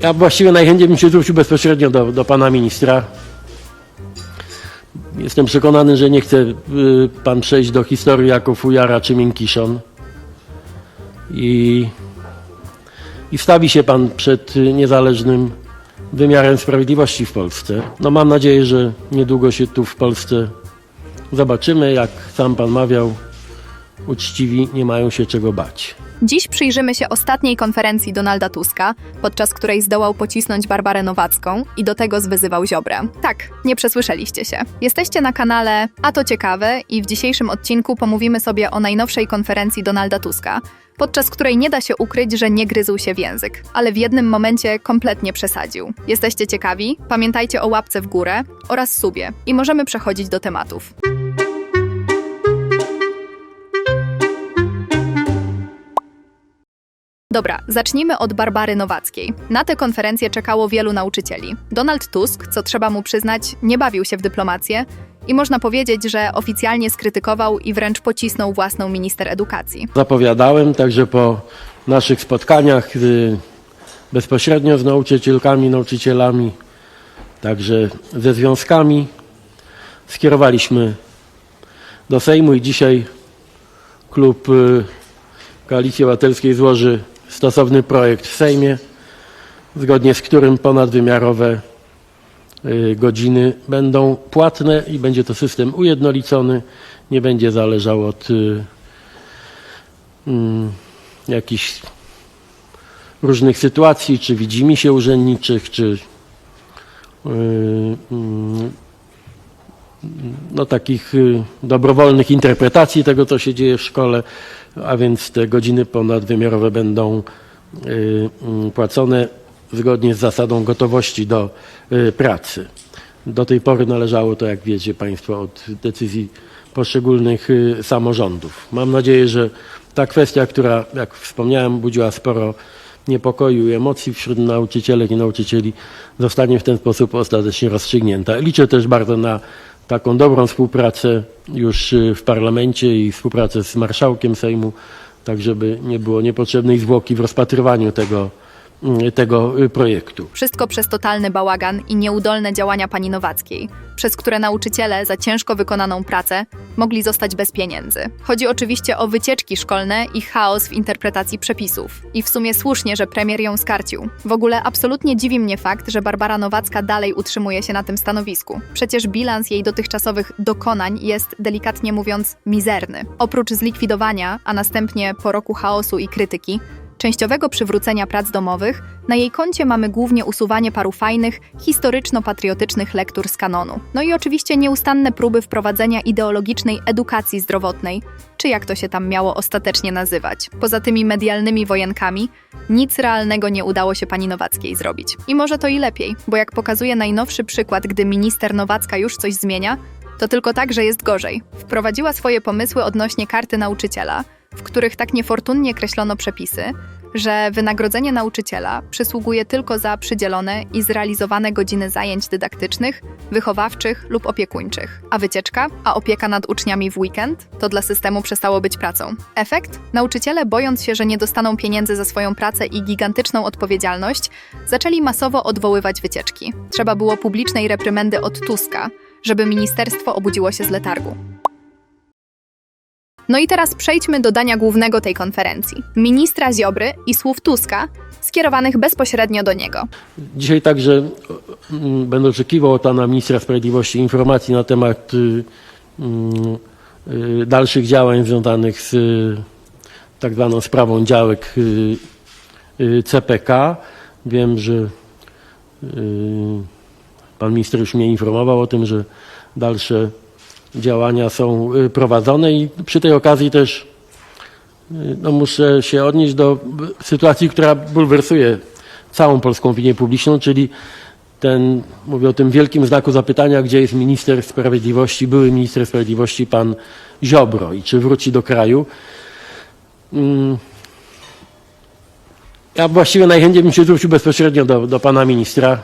Ja właściwie najchętniej bym się zwrócił bezpośrednio do, do pana ministra. Jestem przekonany, że nie chce y, pan przejść do historii jako fujara czy miękiszon. I, I stawi się pan przed niezależnym wymiarem sprawiedliwości w Polsce. No mam nadzieję, że niedługo się tu w Polsce zobaczymy. Jak sam pan mawiał, uczciwi nie mają się czego bać. Dziś przyjrzymy się ostatniej konferencji Donalda Tuska, podczas której zdołał pocisnąć Barbarę Nowacką i do tego zwyzywał Ziobrę. Tak, nie przesłyszeliście się. Jesteście na kanale A to ciekawe i w dzisiejszym odcinku pomówimy sobie o najnowszej konferencji Donalda Tuska, podczas której nie da się ukryć, że nie gryzł się w język, ale w jednym momencie kompletnie przesadził. Jesteście ciekawi? Pamiętajcie o łapce w górę oraz subie i możemy przechodzić do tematów. Dobra, zacznijmy od Barbary Nowackiej. Na tę konferencję czekało wielu nauczycieli. Donald Tusk, co trzeba mu przyznać, nie bawił się w dyplomację i można powiedzieć, że oficjalnie skrytykował i wręcz pocisnął własną minister edukacji. Zapowiadałem także po naszych spotkaniach y, bezpośrednio z nauczycielkami, nauczycielami, także ze związkami. Skierowaliśmy do Sejmu i dzisiaj klub y, Koalicji Obywatelskiej złoży stosowny projekt w Sejmie, zgodnie z którym ponadwymiarowe y, godziny będą płatne i będzie to system ujednolicony, nie będzie zależał od y, mm, jakichś różnych sytuacji, czy widzimy się urzędniczych, czy y, mm, no, takich dobrowolnych interpretacji tego, co się dzieje w szkole, a więc te godziny ponadwymiarowe będą y, mm, płacone zgodnie z zasadą gotowości do y, pracy. Do tej pory należało to, jak wiecie Państwo, od decyzji poszczególnych y, samorządów. Mam nadzieję, że ta kwestia, która, jak wspomniałem, budziła sporo niepokoju i emocji wśród nauczycielek i nauczycieli, zostanie w ten sposób ostatecznie rozstrzygnięta. Liczę też bardzo na taką dobrą współpracę już y, w parlamencie i współpracę z marszałkiem Sejmu, tak żeby nie było niepotrzebnej zwłoki w rozpatrywaniu tego, tego y, projektu. Wszystko przez totalny bałagan i nieudolne działania pani Nowackiej, przez które nauczyciele za ciężko wykonaną pracę mogli zostać bez pieniędzy. Chodzi oczywiście o wycieczki szkolne i chaos w interpretacji przepisów. I w sumie słusznie, że premier ją skarcił. W ogóle absolutnie dziwi mnie fakt, że Barbara Nowacka dalej utrzymuje się na tym stanowisku. Przecież bilans jej dotychczasowych dokonań jest, delikatnie mówiąc, mizerny. Oprócz zlikwidowania, a następnie po roku chaosu i krytyki, częściowego przywrócenia prac domowych, na jej koncie mamy głównie usuwanie paru fajnych, historyczno-patriotycznych lektur z kanonu. No i oczywiście nieustanne próby wprowadzenia ideologicznej edukacji zdrowotnej, czy jak to się tam miało ostatecznie nazywać. Poza tymi medialnymi wojenkami, nic realnego nie udało się pani Nowackiej zrobić. I może to i lepiej, bo jak pokazuje najnowszy przykład, gdy minister Nowacka już coś zmienia, to tylko tak, że jest gorzej. Wprowadziła swoje pomysły odnośnie karty nauczyciela, w których tak niefortunnie kreślono przepisy, że wynagrodzenie nauczyciela przysługuje tylko za przydzielone i zrealizowane godziny zajęć dydaktycznych, wychowawczych lub opiekuńczych, a wycieczka, a opieka nad uczniami w weekend to dla systemu przestało być pracą. Efekt? Nauczyciele, bojąc się, że nie dostaną pieniędzy za swoją pracę i gigantyczną odpowiedzialność, zaczęli masowo odwoływać wycieczki. Trzeba było publicznej reprymendy od Tuska, żeby ministerstwo obudziło się z letargu. No i teraz przejdźmy do dania głównego tej konferencji. Ministra Ziobry i słów Tuska, skierowanych bezpośrednio do niego. Dzisiaj także mm, będę oczekiwał od pana ministra sprawiedliwości informacji na temat y, mm, y, dalszych działań związanych z y, tak zwaną sprawą działek CPK. Wiem, że pan minister już mnie informował o tym, że dalsze działania są y, prowadzone i przy tej okazji też y, no muszę się odnieść do sytuacji, która bulwersuje całą polską opinię publiczną, czyli ten, mówię o tym wielkim znaku zapytania, gdzie jest minister sprawiedliwości, były minister sprawiedliwości pan Ziobro i czy wróci do kraju. Mm. Ja właściwie najchętniej bym się zwrócił bezpośrednio do, do pana ministra.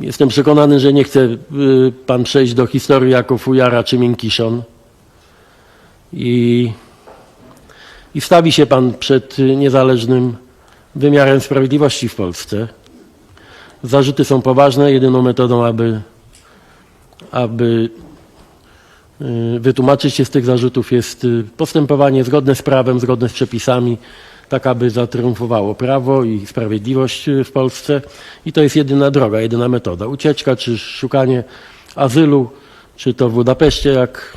Jestem przekonany, że nie chce y, pan przejść do historii jako fujara czy miękiszon. I, I stawi się pan przed niezależnym wymiarem sprawiedliwości w Polsce. Zarzuty są poważne. Jedyną metodą, aby, aby y, wytłumaczyć się z tych zarzutów jest y, postępowanie zgodne z prawem, zgodne z przepisami, tak aby zatriumfowało prawo i sprawiedliwość w Polsce. I to jest jedyna droga, jedyna metoda. Ucieczka czy szukanie azylu, czy to w Budapeszcie, jak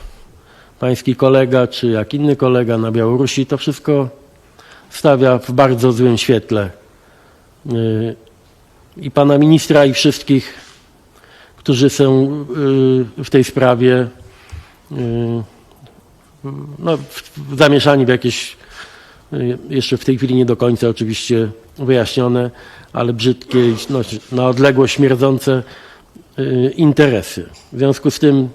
pański kolega, czy jak inny kolega na Białorusi, to wszystko stawia w bardzo złym świetle y, i pana ministra, i wszystkich, którzy są y, w tej sprawie y, no, zamieszani w jakieś, jeszcze w tej chwili nie do końca oczywiście wyjaśnione, ale brzydkie, no, na odległość śmierdzące y, interesy. W związku z tym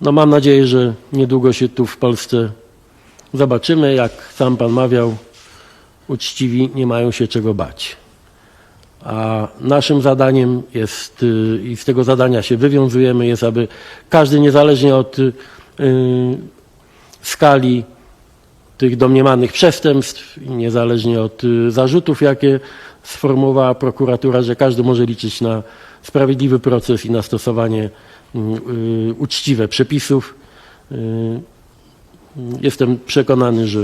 no mam nadzieję, że niedługo się tu w Polsce zobaczymy. Jak sam pan mawiał, uczciwi nie mają się czego bać. A naszym zadaniem jest, y, i z tego zadania się wywiązujemy, jest, aby każdy niezależnie od y, skali tych domniemanych przestępstw, niezależnie od y, zarzutów, jakie sformułowała prokuratura, że każdy może liczyć na sprawiedliwy proces i na stosowanie y, y, uczciwe przepisów. Y, Jestem przekonany, że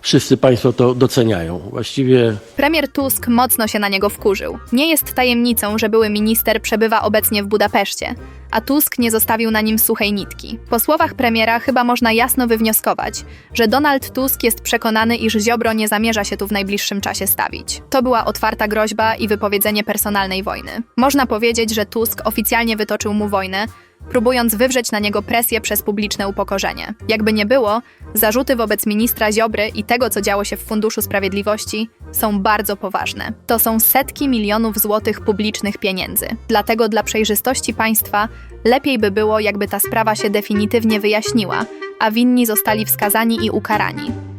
wszyscy Państwo to doceniają. Właściwie Premier Tusk mocno się na niego wkurzył. Nie jest tajemnicą, że były minister przebywa obecnie w Budapeszcie, a Tusk nie zostawił na nim suchej nitki. Po słowach premiera chyba można jasno wywnioskować, że Donald Tusk jest przekonany, iż Ziobro nie zamierza się tu w najbliższym czasie stawić. To była otwarta groźba i wypowiedzenie personalnej wojny. Można powiedzieć, że Tusk oficjalnie wytoczył mu wojnę, próbując wywrzeć na niego presję przez publiczne upokorzenie. Jakby nie było, zarzuty wobec ministra Ziobry i tego, co działo się w Funduszu Sprawiedliwości, są bardzo poważne. To są setki milionów złotych publicznych pieniędzy. Dlatego dla przejrzystości państwa lepiej by było, jakby ta sprawa się definitywnie wyjaśniła, a winni zostali wskazani i ukarani.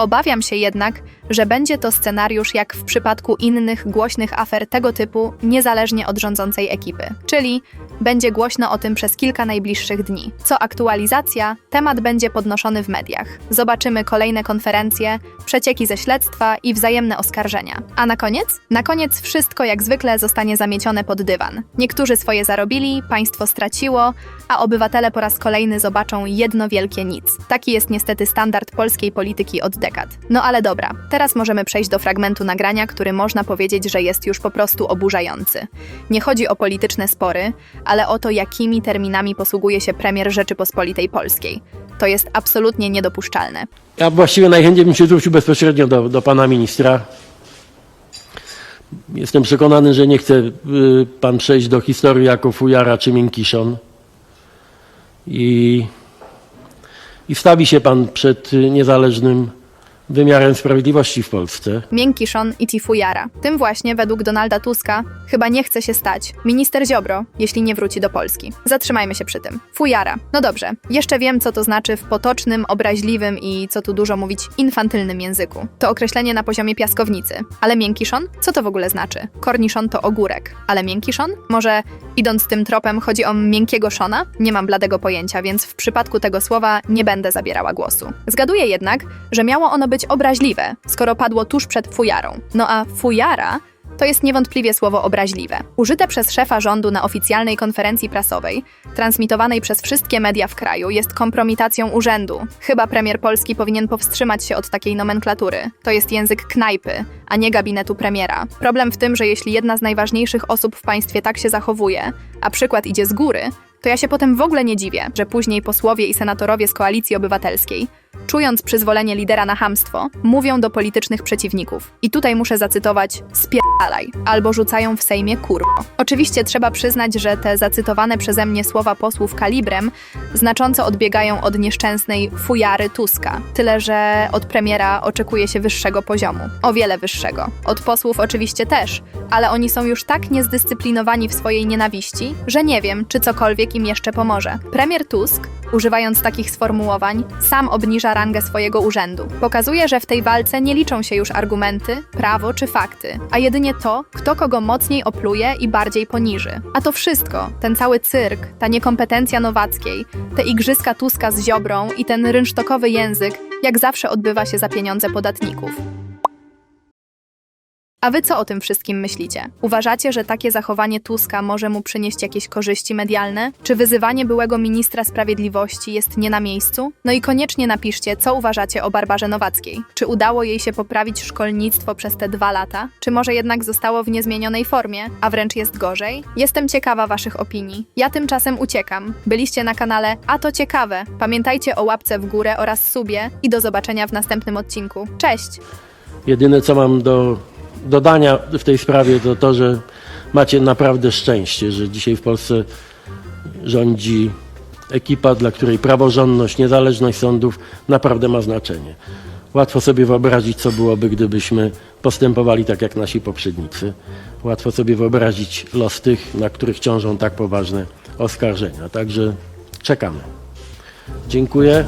Obawiam się jednak, że będzie to scenariusz jak w przypadku innych głośnych afer tego typu, niezależnie od rządzącej ekipy. Czyli będzie głośno o tym przez kilka najbliższych dni. Co aktualizacja, temat będzie podnoszony w mediach. Zobaczymy kolejne konferencje, przecieki ze śledztwa i wzajemne oskarżenia. A na koniec? Na koniec wszystko jak zwykle zostanie zamiecione pod dywan. Niektórzy swoje zarobili, państwo straciło, a obywatele po raz kolejny zobaczą jedno wielkie nic. Taki jest niestety standard polskiej polityki od dekad. No ale dobra, teraz możemy przejść do fragmentu nagrania, który można powiedzieć, że jest już po prostu oburzający. Nie chodzi o polityczne spory, ale o to, jakimi terminami posługuje się premier Rzeczypospolitej Polskiej. To jest absolutnie niedopuszczalne. ja właściwie najchętniej bym się zwrócił bezpośrednio do, do pana ministra. Jestem przekonany, że nie chce y, pan przejść do historii jako fujara czy miękiszon. I, I stawi się pan przed niezależnym wymiarem sprawiedliwości w Polsce. Miękiszon i Tifujara. Tym właśnie, według Donalda Tuska, chyba nie chce się stać minister Ziobro, jeśli nie wróci do Polski. Zatrzymajmy się przy tym. Fujara. No dobrze, jeszcze wiem, co to znaczy w potocznym, obraźliwym i, co tu dużo mówić, infantylnym języku. To określenie na poziomie piaskownicy. Ale miękiszon? Co to w ogóle znaczy? Korniszon to ogórek. Ale miękiszon? Może, idąc tym tropem, chodzi o miękkiego szona? Nie mam bladego pojęcia, więc w przypadku tego słowa nie będę zabierała głosu. Zgaduję jednak, że miało ono być obraźliwe, skoro padło tuż przed fujarą. No a fujara to jest niewątpliwie słowo obraźliwe. Użyte przez szefa rządu na oficjalnej konferencji prasowej, transmitowanej przez wszystkie media w kraju, jest kompromitacją urzędu. Chyba premier Polski powinien powstrzymać się od takiej nomenklatury. To jest język knajpy, a nie gabinetu premiera. Problem w tym, że jeśli jedna z najważniejszych osób w państwie tak się zachowuje, a przykład idzie z góry, to ja się potem w ogóle nie dziwię, że później posłowie i senatorowie z Koalicji Obywatelskiej, czując przyzwolenie lidera na hamstwo, mówią do politycznych przeciwników. I tutaj muszę zacytować spierdalaj, albo rzucają w Sejmie kurwo. Oczywiście trzeba przyznać, że te zacytowane przeze mnie słowa posłów kalibrem znacząco odbiegają od nieszczęsnej fujary Tuska. Tyle, że od premiera oczekuje się wyższego poziomu. O wiele wyższego. Od posłów oczywiście też, ale oni są już tak niezdyscyplinowani w swojej nienawiści, że nie wiem, czy cokolwiek im jeszcze pomoże. Premier Tusk Używając takich sformułowań, sam obniża rangę swojego urzędu. Pokazuje, że w tej walce nie liczą się już argumenty, prawo czy fakty, a jedynie to, kto kogo mocniej opluje i bardziej poniży. A to wszystko, ten cały cyrk, ta niekompetencja Nowackiej, te igrzyska Tuska z Ziobrą i ten rynsztokowy język, jak zawsze odbywa się za pieniądze podatników. A wy co o tym wszystkim myślicie? Uważacie, że takie zachowanie Tuska może mu przynieść jakieś korzyści medialne? Czy wyzywanie byłego ministra sprawiedliwości jest nie na miejscu? No i koniecznie napiszcie, co uważacie o Barbarze Nowackiej. Czy udało jej się poprawić szkolnictwo przez te dwa lata? Czy może jednak zostało w niezmienionej formie, a wręcz jest gorzej? Jestem ciekawa waszych opinii. Ja tymczasem uciekam. Byliście na kanale A to ciekawe. Pamiętajcie o łapce w górę oraz subie i do zobaczenia w następnym odcinku. Cześć! Jedyne co mam do dodania w tej sprawie to to, że macie naprawdę szczęście, że dzisiaj w Polsce rządzi ekipa, dla której praworządność, niezależność sądów naprawdę ma znaczenie. Łatwo sobie wyobrazić, co byłoby, gdybyśmy postępowali tak jak nasi poprzednicy. Łatwo sobie wyobrazić los tych, na których ciążą tak poważne oskarżenia. Także czekamy. Dziękuję.